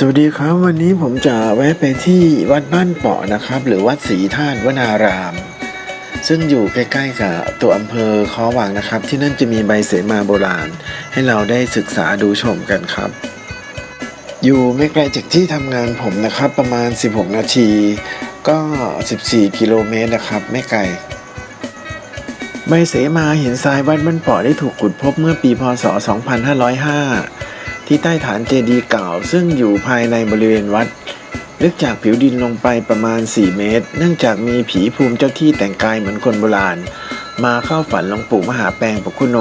สวัสดีครับ วันนี้ผมจะแวะไปที่วัดบ้านเปาะนะครับ หรือวัดศรีธาตุวนาราม ซึ่งอยู่ใกล้ๆกับตัวอำเภอคอวังนะครับ ที่นั่นจะมีใบเสมาโบราณ ให้เราได้ศึกษาดูชมกันครับ อยู่ไม่ไกลจากที่ทำงานผมนะครับ ประมาณ 16 นาที ก็ 14 กิโลเมตรนะครับ ไม่ไกลใบเสมาหินทรายวัดบ้านเปาะได้ถูกขุดพบเมื่อปีพศ 2505 ที่ใต้ฐานเจดีย์เก่าซึ่งอยู่ภายในบริเวณวัด ลึกจากผิวดินลงไปประมาณ 4 เมตร เนื่องจากมีผีภูมิเจ้าที่แต่งกายเหมือนคนโบราณ มาเข้าฝันหลวงปู่มหาแปลงปกุโน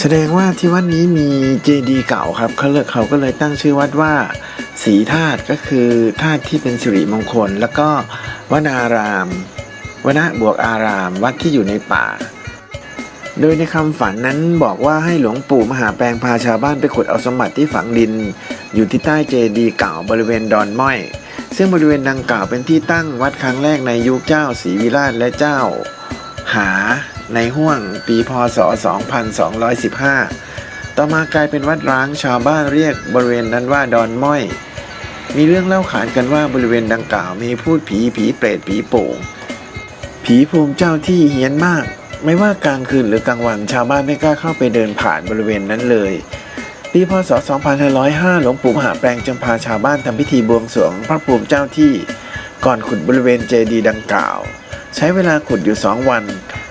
แสดงว่าที่วัดนี้มีเจดีย์เก่าครับเขาเลยเขาก็เลยตั้งชื่อวัดว่าศรีธาตุก็คือธาตุที่เป็นสิริมงคล แล้วก็วนาราม วนบวกอาราม วัดที่อยู่ในป่า โดยในคำฝันนั้นบอกว่าให้หลวงปู่มหาแปลงพาชาวบ้านไปขุดเอาสมบัติที่ฝังดิน อยู่ที่ใต้เจดีย์เก่าบริเวณดอนม้อย ซึ่งบริเวณดังกล่าวเป็นที่ตั้งวัดครั้งแรกในยุคเจ้าศรีวิราชและเจ้า หาในห้วงปีพศ 2215 ต่อมากลายเป็นวัดร้างชาวบ้านเรียกบริเวณนั้นว่าดอนม้อย มีเรื่องเล่าขานกันว่าบริเวณดังกล่าวมีพูดผีผีเปรตผีโป่งผีภูมิเจ้าที่เฮี้ยนมาก ไม่ว่ากลางคืนหรือกลางวันชาวบ้านไม่กล้าเข้าไปเดินผ่านบริเวณนั้นเลย ปีพศ 2505 หลวงปู่มหาแปลงจึงพาชาวบ้านทำพิธีบวงสรวงพระภูมิเจ้าที่ ก่อนขุดบริเวณเจดีย์ดังกล่าว ใช้เวลาขุดอยู่ 2 วัน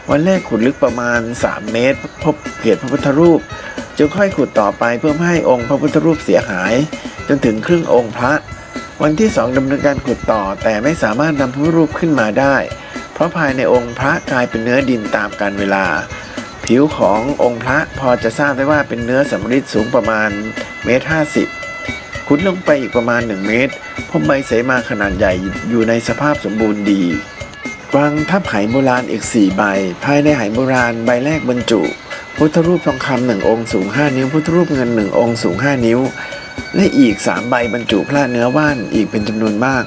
วันแรกขุดลึกประมาณ 3 เมตร พบเกศพระพุทธรูป จึงค่อยขุดต่อไปเพื่อไม่ให้องค์พระพุทธรูปเสียหาย จนถึงครึ่งองค์พระ วันที่สองดำเนินการขุดต่อแต่ไม่สามารถนำพระรูปขึ้นมาได้ เพราะภายในองค์พระกลายเป็นเนื้อดินตามกาลเวลา ผิวขององค์พระพอจะทราบได้ว่าเป็นเนื้อสำริดสูงประมาณเมตรห้าสิบขุดลงไปอีกประมาณ 1 เมตร พบใบเสมาขนาดใหญ่อยู่ในสภาพสมบูรณ์ดีวางทับไหโบราณอีก 4 ใบ ภายในไหโบราณใบแรกบรรจุ พุทธรูปทองคำหนึ่งองค์สูง 5 นิ้ว พุทธรูปเงินหนึ่งองค์สูง 5 นิ้ว และอีก 3 ใบบรรจุพระเนื้อว่านอีกเป็นจำนวนมาก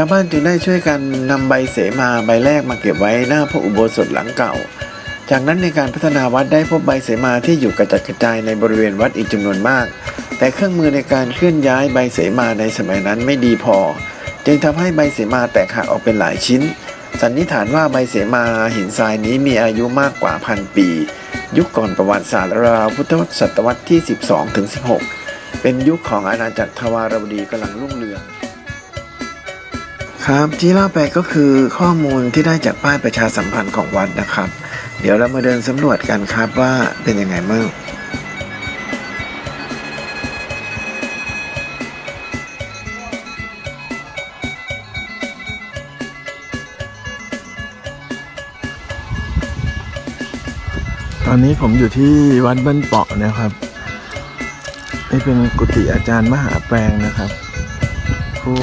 าวบ้านจึงได้ช่วยกันนำใบเสมาใบแรกมาเก็บไว้หน้าพระอุโบสถหลังเก่า จากนั้นในการพัฒนาวัดได้พบใบเสมาที่อยู่กระจัดกระจายในบริเวณวัดอีกจำนวนมาก แต่เครื่องมือในการเคลื่อนย้ายใบเสมาในสมัยนั้นไม่ดีพอ จึงทำให้ใบเสมาแตกหักออกเป็นหลายชิ้น สันนิษฐานว่าใบเสมาหินทรายนี้มีอายุมากกว่าพันปี ยุคก่อนประวัติศาสตร์ราวพุทธศตวรรษที่ 12ถึง16 เป็นยุคของอาณาจักรทวารวดีกำลังรุ่งเรือง ครับที่เล่าไปก็คือข้อมูลที่ได้จากป้ายประชาสัมพันธ์ของวัดนะครับ เดี๋ยวเรามาเดินสำรวจกันครับว่าเป็นยังไงบ้างตอนนี้ผมอยู่ที่วัดบ้านเปาะนะครับนี่เป็นกุฏิอาจารย์มหาแปลงนะครับผู้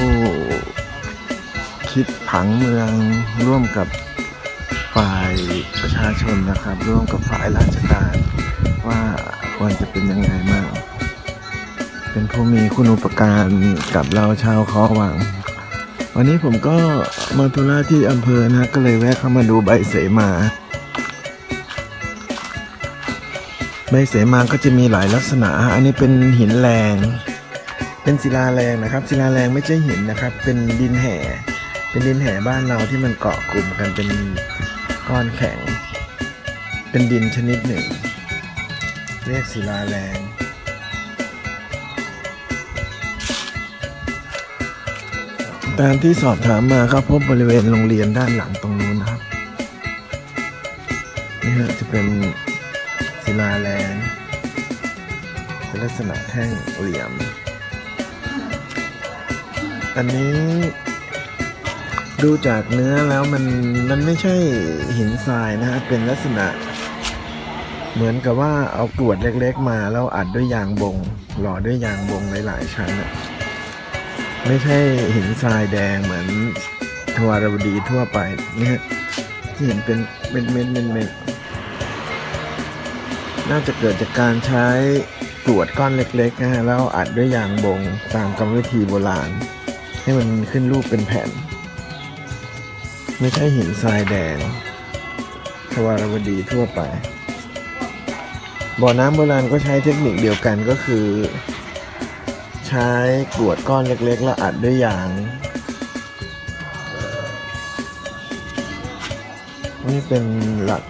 คิดผังเมืองร่วมกับฝ่ายประชาชนนะครับ ร่วมกับฝ่ายราชการ ว่าควรจะเป็นยังไงบ้างเป็นผู้มีคุณอุปการกับเราชาวคอวัง วันนี้ผมก็มาธุระที่อำเภอนะก็เลยแวะเข้ามาดูใบเสมา ใบเสมาก็จะมีหลายลักษณะ อันนี้เป็นหินแรง เป็นศิลาแรงนะครับ ศิลาแรงไม่ใช่หินนะครับ เป็นดินแห่ เป็นดินแห่บ้านเราที่มันเกาะกลุ่มกันเป็นก้อนแข็ง เป็นดินชนิดหนึ่ง เรียกศิลาแรงตามที่สอบถามมาครับพบบริเวณโรงเรียนด้านหลังตรงนู้นนะครับนี่ฮะจะเป็นศิลาแรงเป็นลักษณะแท่งเหลี่ยม อันนี้ ดูจากเนื้อแล้วมันมันไม่ใช่หินทรายนะฮะเป็นลักษณะ เหมือนกับว่าเอากรวดเล็กๆมาแล้วอัดด้วยยางบง หล่อด้วยยางบงหลายๆชั้นอะไม่ใช่หินทรายแดงเหมือนทวารวดีทั่วไปเนี่ยที่เห็นเป็นเม็ดเม็ดเม็ดเม็ดน่าจะเกิดจากการใช้กรวดก้อนเล็กๆนะฮะแล้วอัดด้วยยางบงตามกรรมวิธีโบราณ ให้มันขึ้นรูปเป็นแผ่น ไม่ใช่หินทรายแดงทวารวดีทั่วไป บ่อน้ำโบราณก็ใช้เทคนิคเดียวกันก็คือ ใช้กรวดก้อนเล็กๆ แล้วอัดด้วยยางนี่เป็นหลัก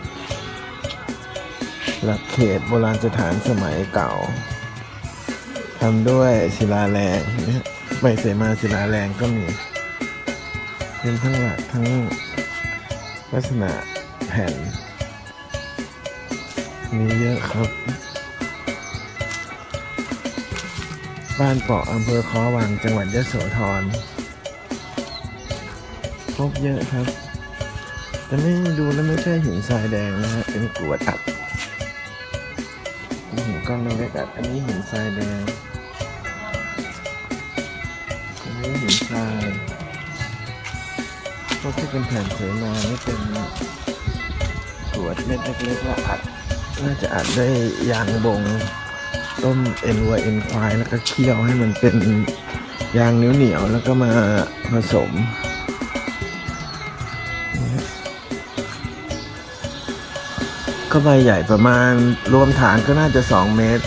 หลักเขตโบราณสถานสมัยเก่าทำด้วยศิลาแรงเนี่ใบเสมาศิลาแรงก็มี เป็นทั้งหลักทั้งลักษณะแผ่น มีเยอะครับ บ้านเปาะอำเภอคอวังจังหวัดยะโสธรพบเยอะครับ แต่ไม่ดูแล้วไม่ใช่หินทรายแดงนะฮะเป็นกรวดอัดนี่หินก้อนเล็กอัดอันนี้หินทรายแดง พวกที่เป็นแผ่นเสมานี่เป็นกรวดเม็ดเล็กๆแล้วอัด น่าจะอัดด้วยยางบง ต้มเอ็นวัวเอ็นควายแล้วก็เคี่ยวให้มันเป็นยางเหนียวเหนียวๆแล้วก็มาผสมก็ใบใหญ่ประมาณรวมฐานก็น่าจะ 2 เมตร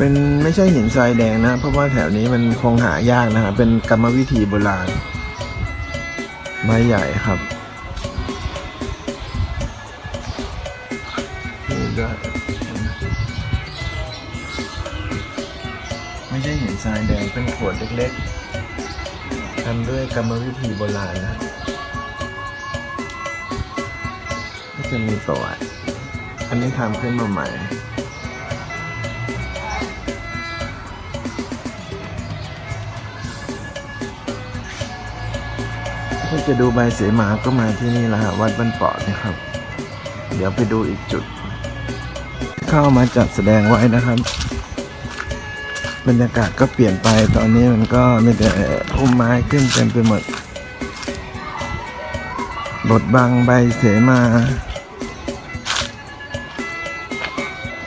เป็นไม่ใช่หินทรายแดงนะ เพราะว่าแถวนี้มันคงหายากนะฮะเป็นกรรมวิธีโบราณใบใหญ่ครับนี่ด้วยไม่ใช่หินทรายแดงเป็นขวดเล็กๆทำด้วยกรรมวิธีโบราณนะก็จะมีประวัติอันนี้ทำขึ้นมาใหม่ ถ้าจะดูใบเสมาก็มาที่นี่แหละฮะวัดบ้านเปาะนะครับ เดี๋ยวไปดูอีกจุด เข้ามาจัดแสดงไว้นะครับ บรรยากาศก็เปลี่ยนไปตอนนี้มันก็ไม่แต่พุ่มไม้ขึ้นเต็มไปหมดบทบังใบเสมา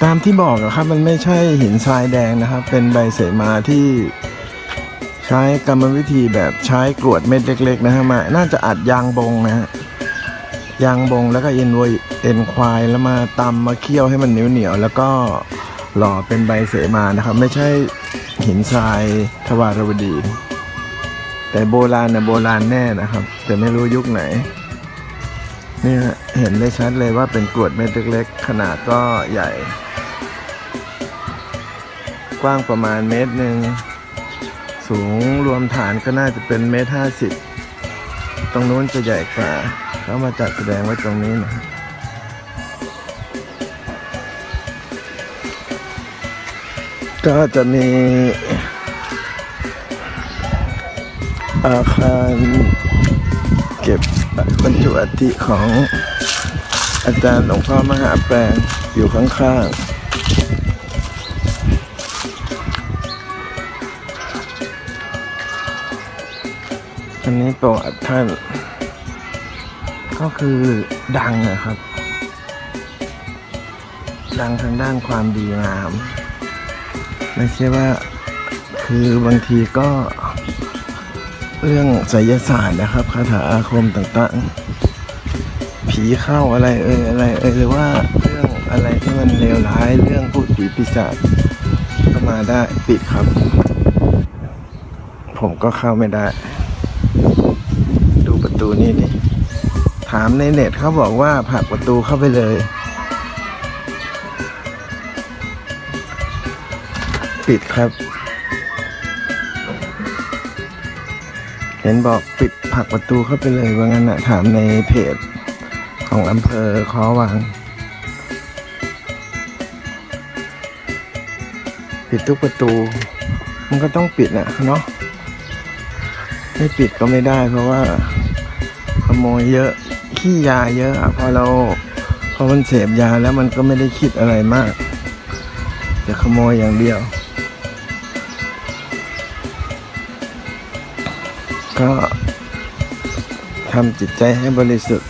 ตามที่บอกอะครับ มันไม่ใช่หินทรายแดงนะครับ เป็นใบเสมาที่ ใช้กรรมวิธีแบบใช้กรวดเม็ดเล็ก ๆ นะฮะมา น่าจะอัดยางบงนะฮะยางบงแล้วก็เอ็นวอยเอ็นควายแล้วมาตำมาเคี่ยวให้มันเหนียวๆแล้วก็หล่อเป็นใบเสมานะครับ ไม่ใช่หินทรายทวารวดี แต่โบราณนะโบราณแน่นะครับ แต่ไม่รู้ยุคไหนนี่ฮะเห็นได้ชัดเลยว่าเป็นกรวดเม็ดเล็กๆ ขนาดก็ใหญ่ กว้างประมาณเมตรหนึ่ง สูงรวมฐานก็น่าจะเป็นเมตรห้าสิบตรงนู้นจะใหญ่กว่าเขามาจัดแสดงไว้ตรงนี้นะก็จะมีอาคารเก็บบรรจุอัฐิของอาจารย์หลวงพ่อมหาแปลงอยู่ข้างๆ นนี้ประวัติท่าน ก็คือดังนะครับ ดังทางด้านความดีงาม ไม่ใช่ว่าคือบางทีก็เรื่องไสยศาสตร์นะครับคาถาอาคมต่างๆ ผีเข้าอะไรเอ่ยอะไรเอ่ยหรือว่าเรื่องอะไรที่มันเลวร้ายเรื่องพูดผีปีศาจก็มาได้ปิดครับ ผมก็เข้าไม่ได้ นี้ดิถามในเน็ตเขาบอกว่าผลักประตูเข้าไปเลย ปิดครับ เห็นบอกปิดผลักประตูเข้าไปเลยว่างั้นนะถามในเพจของอำเภอคอวังปิดทุกประตู มันก็ต้องปิดนะเนาะไม่ปิดก็ไม่ได้เพราะว่า โมยเยอะขี้ยาเยอะพอเราพอมันเสพยาแล้วมันก็ไม่ได้คิดอะไรมาก จะขโมยอย่างเดียว ก็ทำจิตใจให้บริสุทธิ์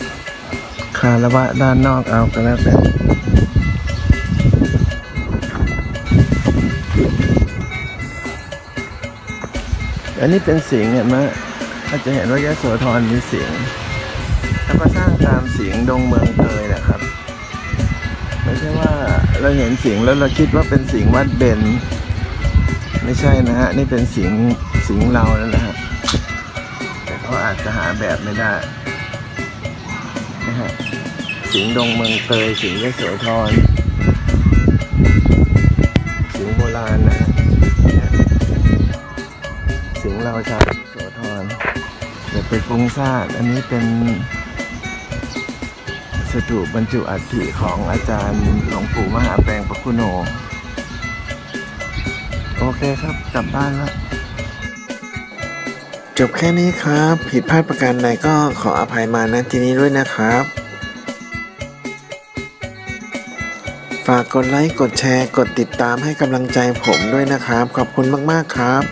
คารวะด้านนอกเอาก็แล้วแต่อันนี้เป็นเสิงเห็นไหมถ้าจะเห็นว่ายโสธรมีเสิง แล้วก็สร้างตามเสิงดงเมืองเตยนะครับ ไม่ใช่ว่าเราเห็นเสิงแล้วเราคิดว่าเป็นเสิงวัดเบนไม่ใช่นะฮะนี่เป็นเสิงห์สิงเราแล้วนะฮะแต่เขาอาจจะหาแบบไม่ได้นะฮะเสิงดงเมืองเตยเสิงห์ยโสธรสิงโบราณนะฮะสิงเราชาวยโสธรอย่าไปฟุ้งซ่านอันนี้เป็น สถูปบรรจุอัฐิของอาจารย์หลวงปู่มหาแปลงปะคุโน โอเคครับ กลับบ้านแล้ว จบแค่นี้ครับ ผิดพลาดประการใดก็ขออภัยมาณที่นี้ด้วยนะครับ ฝากกดไลค์ กดแชร์ กดติดตามให้กำลังใจผมด้วยนะครับ ขอบคุณมาก ๆ ครับ